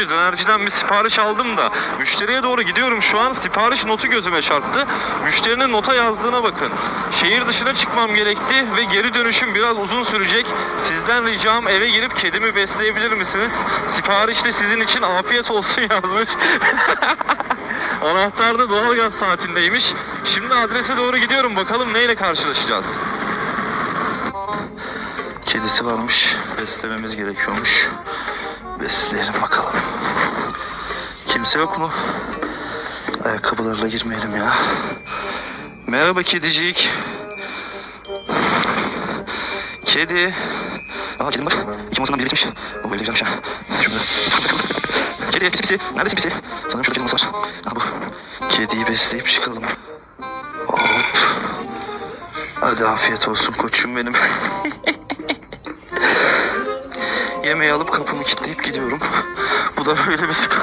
önce dönerciden bir sipariş aldım da müşteriye doğru gidiyorum şu an sipariş notu gözüme çarptı. Müşterinin nota yazdığına bakın. Şehir dışına çıkmam gerekti ve geri dönüşüm biraz uzun sürecek. Sizden ricam eve girip kedimi besleyebilir misiniz? Siparişte sizin için afiyet olsun yazmış. Anahtar da doğalgaz saatindeymiş. Şimdi adrese doğru gidiyorum. Bakalım neyle karşılaşacağız. Kedisi varmış. Beslememiz gerekiyormuş. Besleyelim bakalım. Kimse yok mu? Ayakkabılarla girmeyelim ya. Merhaba kedicik. Kedi. Aa kedim var. İki masadan biri bitmiş. O böyle güzelmiş ha. Şurada. Kedi pisi pisi. Neredesin pisi? Sanırım şurada kedi masa var. Ha bu. Kediyi besleyip çıkalım. Hop. Hadi afiyet olsun koçum benim. Yemeği alıp kapımı kilitleyip gidiyorum. Bu da böyle bir süper.